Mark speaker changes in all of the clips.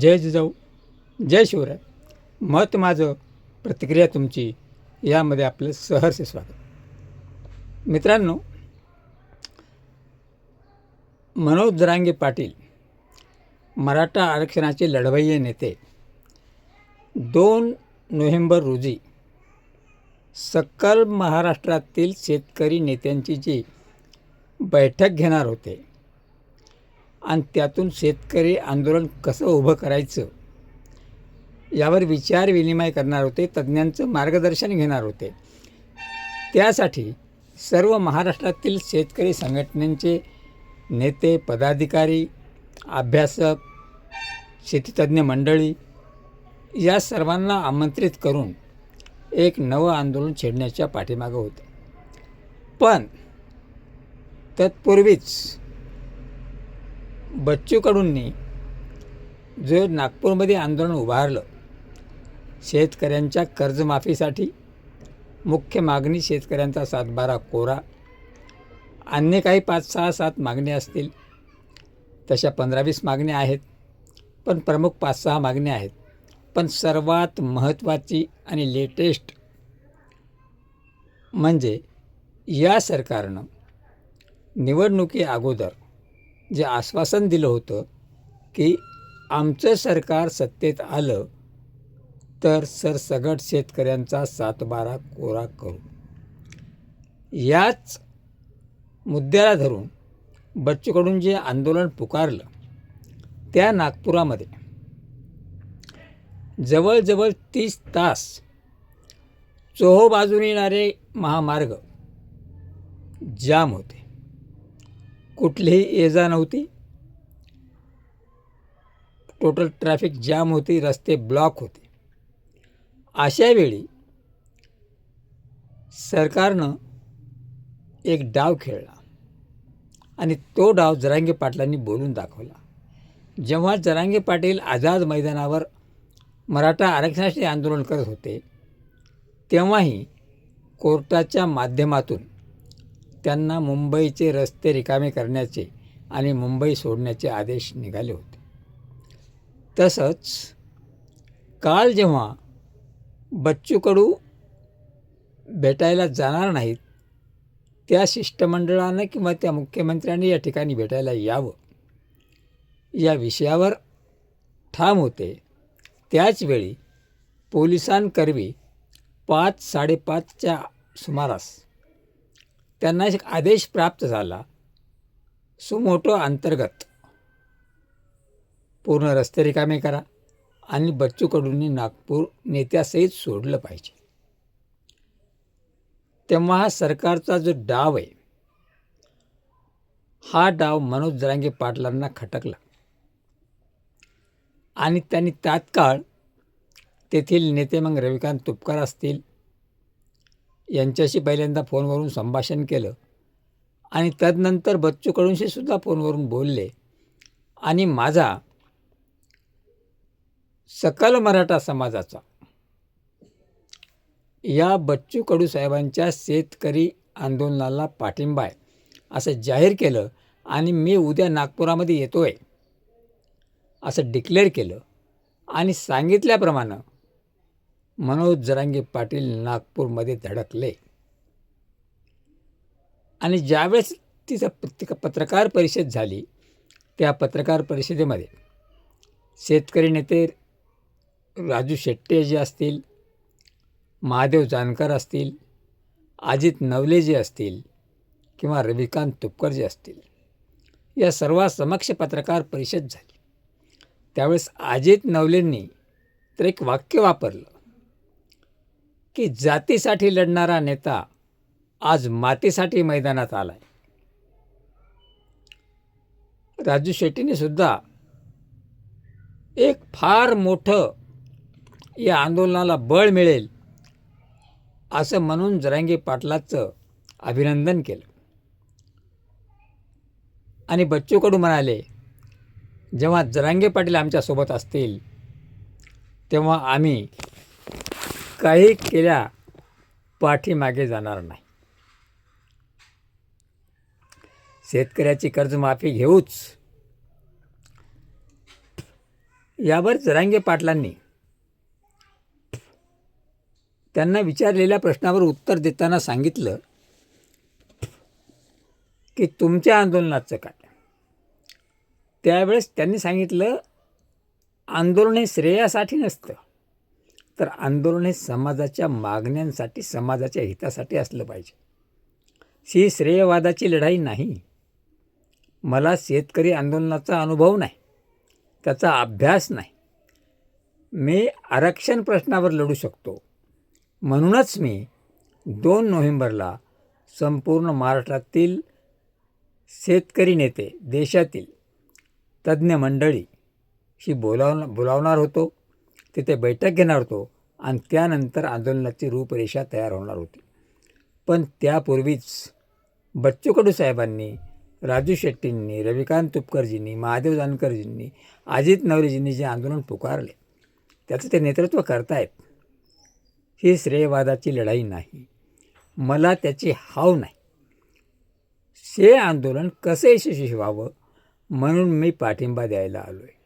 Speaker 1: जय जिजाऊ जय शिवराय. मत माझं प्रतिक्रिया तुमची यामध्ये आपलं सहर्ष स्वागत. मित्रांनो मनोज जरांगे पाटील मराठा आरक्षणाचे लढवय्ये नेते दोन नोव्हेंबर रोजी सकल महाराष्ट्रातील शेतकरी नेत्यांची जी बैठक घेणार होते आणि त्यातून शेतकरी आंदोलन कसं उभं करायचं? यावर विचार विनिमय करणार होते तज्ज्ञांचं मार्गदर्शन घेणार होते. त्यासाठी सर्व महाराष्ट्रातील शेतकरी संघटनांचे नेते पदाधिकारी अभ्यासक शेतीतज्ञ मंडळी या सर्वांना आमंत्रित करून एक नवं आंदोलन छेडण्याच्या पाठीमागं होते. पण तत्पूर्वीच बच्चू कडूंनी जो नागपूरमध्ये आंदोलन उभारलं शेतकऱ्यांच्या कर्जमाफीसाठी मुख्य मागणी शेतकऱ्यांचा सातबारा कोरा अन्य काही पाच सहा सात मागण्या असतील तशा पंधरा वीस मागण्या आहेत पण प्रमुख पाच सहा मागण्या आहेत. पण सर्वात महत्त्वाची आणि लेटेस्ट म्हणजे या सरकारनं निवडणुकी अगोदर जे आश्वासन दिलं होतं की आमचं सरकार सत्तेत आलं तर सरसगट शेतकऱ्यांचा सातबारा कोरा करू. याच मुद्द्याला धरून बच्चूकडून जे आंदोलन पुकारलं त्या नागपुरामध्ये जवळजवळ तीस तास चोहो बाजूने येणारे महामार्ग जाम होते. कुठलीही ये जा नव्हती. टोटल ट्रॅफिक जाम होती रस्ते ब्लॉक होते. अशा वेळी सरकारनं एक डाव खेळला आणि तो डाव जरांगे पाटलांनी बोलून दाखवला. जेव्हा जरांगे पाटील आझाद मैदानावर मराठा आरक्षणाचे आंदोलन करत होते तेव्हाही कोर्टाच्या माध्यमातून त्यांना मुंबईचे रस्ते रिकामे करण्याचे आणि मुंबई सोडण्याचे आदेश निघाले होते. तसंच काल जेव्हा बच्चू कडू भेटायला जाणार नाहीत त्या शिष्टमंडळानं किंवा त्या मुख्यमंत्र्यांनी या ठिकाणी भेटायला यावं. या विषयावर ठाम होते. त्याचवेळी पोलिसांकरवी पाच साडेपाचच्या सुमारास त्यांना एक आदेश प्राप्त झाला. सुमोटो अंतर्गत. पूर्ण रस्ते रिकामे करा आणि बच्चू कडूंनी नागपूर नेत्यासहित सोडलं पाहिजे. तेव्हा हा सरकारचा जो डाव आहे हा डाव मनोज जरांगे पाटलांना खटकला. आणि त्यांनी तात्काळ तेथील नेते मग रविकांत तुपकर असतील यांच्याशी पहिल्यांदा फोनवरून संभाषण केलं. आणि तदनंतर बच्चू कडूंशीसुद्धा फोनवरून बोलले. आणि माझा सकल मराठा समाजाचा या बच्चू कडू साहेबांच्या शेतकरी आंदोलनाला पाठिंबा आहे असं जाहीर केलं. आणि मी उद्या नागपुरामध्ये येतो आहे असं डिक्लेअर केलं. आणि सांगितल्याप्रमाणे मनोज जरांगे पाटील नागपूरमध्ये धडकले. आणि ज्यावेळेस तिचं पत्रिका पत्रकार परिषद झाली त्या पत्रकार परिषदेमध्ये शेतकरी नेते राजू शेट्टे जे असतील महादेव जानकर असतील अजित नवले जे असतील किंवा रविकांत तुपकर जे असतील या सर्वांसमक्ष पत्रकार परिषद झाली. त्यावेळेस अजित नवलेंनी तर एक वाक्य वापरलं की जातीसाठी लढणारा नेता आज मातीसाठी मैदानात आलाय. राजू शेट्टीने सुद्धा एक फार मोठं या आंदोलनाला बळ मिळेल असं म्हणून जरांगी पाटलाचं अभिनंदन केलं. आणि बच्चू कडू म्हणाले जेव्हा जरांगे पाटील आमच्यासोबत असतील तेव्हा आम्ही काही केल्या पाठीमागे जाणार नाही. शेतकऱ्याची कर्जमाफी घेऊच. यावर जरांगे पाटलांनी त्यांना विचारलेल्या प्रश्नावर उत्तर देताना सांगितलं की तुमच्या आंदोलनाचं काय? त्यावेळेस त्यांनी सांगितलं आंदोलन हे श्रेयासाठी नसतं. तर आंदोलन हे समाजाच्या मागण्यांसाठी समाजाच्या हितासाठी असलं पाहिजे. ही श्रेयवादाची लढाई नाही. मला शेतकरी आंदोलनाचा अनुभव नाही. त्याचा अभ्यास नाही. मी आरक्षण प्रश्नावर लढू शकतो. म्हणूनच मी दोन नोव्हेंबरला संपूर्ण महाराष्ट्रातील शेतकरी नेते देशातील तज्ज्ञ मंडळी शी बोलाव बोलावणार होतो. तिथे बैठक घेणार होतो आणि त्यानंतर आंदोलनाची रूपरेषा तयार होणार होती. पण त्यापूर्वीच बच्चू कडू साहेबांनी राजू शेट्टींनी रविकांत तुपकरजींनी महादेव जानकरजींनी अजित नवरेजींनी जे आंदोलन पुकारले त्याचं ते नेतृत्व करतायत. ही श्रेयवादाची लढाई नाही. मला त्याची हाव नाही. हे आंदोलन कसं यशस्वी व्हावं म्हणून मी पाठिंबा द्यायला आलो आहे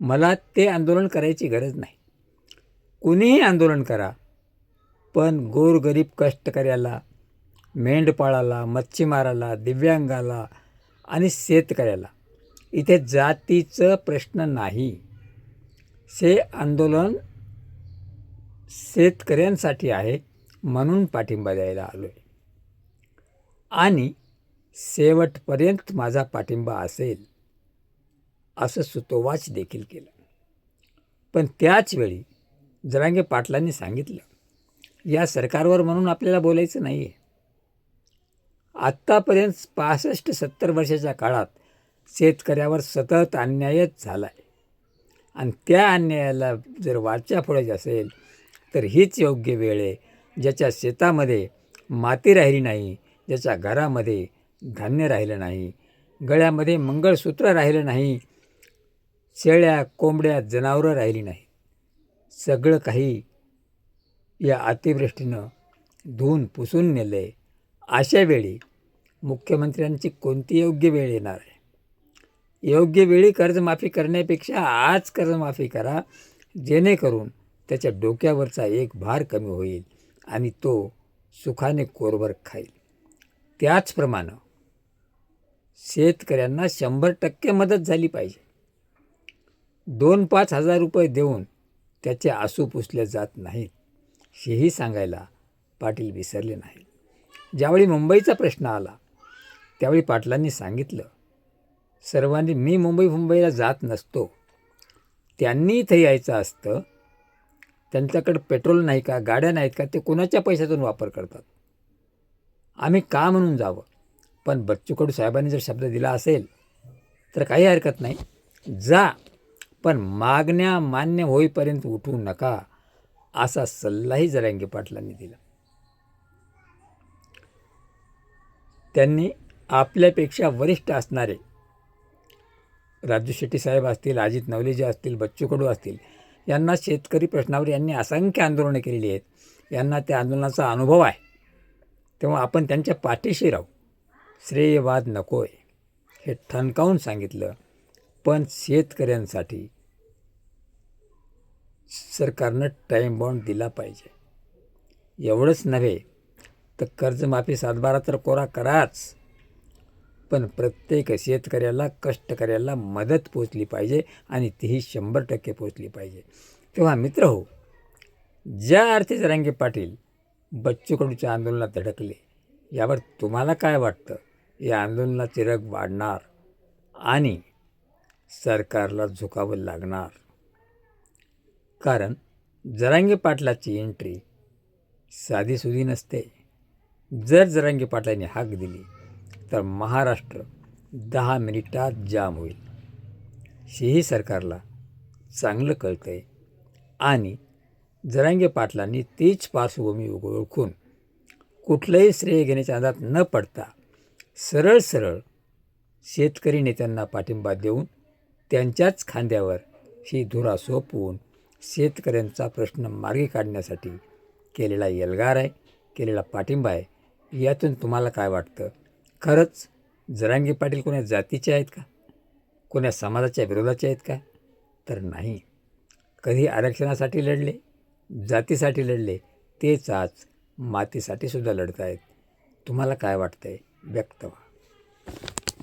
Speaker 1: मला ते आंदोलन करायची गरज नाही. कुणीही आंदोलन करा पण गोरगरीब कष्टकऱ्याला मेंढपाळाला मच्छीमाराला दिव्यांगाला आणि शेतकऱ्याला इथे जातीचं प्रश्न नाही. से आंदोलन शेतकऱ्यांसाठी आहे म्हणून पाठिंबा द्यायला आलो आहे आणि शेवटपर्यंत माझा पाठिंबा असेल असं सुतोवाच देखील केलं. पण त्याच वेळी जरांगे पाटलांनी सांगितलं या सरकारवर म्हणून आपल्याला बोलायचं नाही आहे आत्तापर्यंत पासष्ट सत्तर वर्षाच्या काळात शेतकऱ्यावर सतत अन्यायच झाला आहे आणि त्या अन्यायाला जर वाचा फोडायची असेल तर हीच योग्य वेळ आहे ज्याच्या शेतामध्ये माती राहिली नाही ज्याच्या घरामध्ये धान्य राहिलं नाही गळ्यामध्ये मंगळसूत्र राहिलं नाही शेळ्या कोंबड्या जनावरं राहिली नाही सगळं काही या अतिवृष्टीनं धुवून पुसून नेलं आहे अशा वेळी मुख्यमंत्र्यांची कोणती योग्य वेळ येणार आहे? योग्य वेळी कर्जमाफी करण्यापेक्षा आज कर्जमाफी करा जेणेकरून त्याच्या डोक्यावरचा एक भार कमी होईल आणि तो सुखाने कोरभर खाईल. त्याचप्रमाणे शेतकऱ्यांना शंभर टक्के मदत झाली पाहिजे. दोन पाच हजार रुपये देऊन त्याचे आसू पुसले जात नाहीत हेही सांगायला पाटील विसरले नाही ज्यावेळी मुंबईचा प्रश्न आला त्यावेळी पाटलांनी सांगितलं सर्वांनी मी मुंबई मुंबईला जात नसतो. त्यांनी इथं यायचं असतं. त्यांच्याकडे पेट्रोल नाही का गाड्या नाहीत का ते कोणाच्या पैशातून वापर करतात? आम्ही का म्हणून जावं? पण बच्चू कडू साहेबांनी जर शब्द दिला असेल तर काही हरकत नाही. जा पण मागण्या मान्य होईपर्यंत उठू नका असा सल्लाही जरांगे पाटलांनी दिला. त्यांनी आपल्यापेक्षा वरिष्ठ असणारे राजू शेट्टी साहेब असतील अजित नवलेजी असतील बच्चू कडू असतील यांना शेतकरी प्रश्नावर यांनी असंख्य आंदोलनं केलेली आहेत. यांना त्या आंदोलनाचा अनुभव आहे. तेव्हा आपण त्यांच्या पाठीशी राहू. श्रेयवाद नको आहे हे ठणकावून सांगितलं. पण शेतकऱ्यांसाठी सरकारनं टाईम बॉन्ड दिला पाहिजे. एवढंच नव्हे तर कर्जमाफी सातबारा तर कोरा कराच. पण प्रत्येक शेतकऱ्याला कष्टकऱ्याला मदत पोचली पाहिजे आणि तीही शंभर टक्के पोचली पाहिजे. तेव्हा मित्र हो ज्या अर्थी जरांगे पाटील बच्चू कडूच्या आंदोलनात धडकले यावर तुम्हाला काय वाटतं? या आंदोलनाची रग वाढणार आणि सरकारला झुकावं लागणार? कारण जरांगे पाटलाची एंट्री साधीसुधी नसते. जर जरांगे पाटलांनी हाक दिली तर महाराष्ट्र दहा मिनिटात जाम होईल. हेही सरकारला चांगलं कळतं आहे आणि जरांगे पाटलांनी तीच पार्श्वभूमी ओळखून कुठलंही श्रेय घेण्याच्या अंदात न पडता सरळ सरळ शेतकरी नेत्यांना पाठिंबा देऊन त्यांच्याच खांद्यावर ही धुरा सोपवून शेतकऱ्यांचा प्रश्न मार्गी काढण्यासाठी केलेला एल्गार आहे केलेला पाठिंबा आहे. यातून तुम्हाला काय वाटतं? खरंच जरांगी पाटील कोण्या जातीचे आहेत का? कोण्या समाजाच्या विरोधाचे आहेत का? तर नाही. कधी आरक्षणासाठी लढले जातीसाठी लढले तेच आज मातीसाठी सुद्धा लढत आहेत तुम्हाला काय वाटतं आहे व्यक्त व्हा.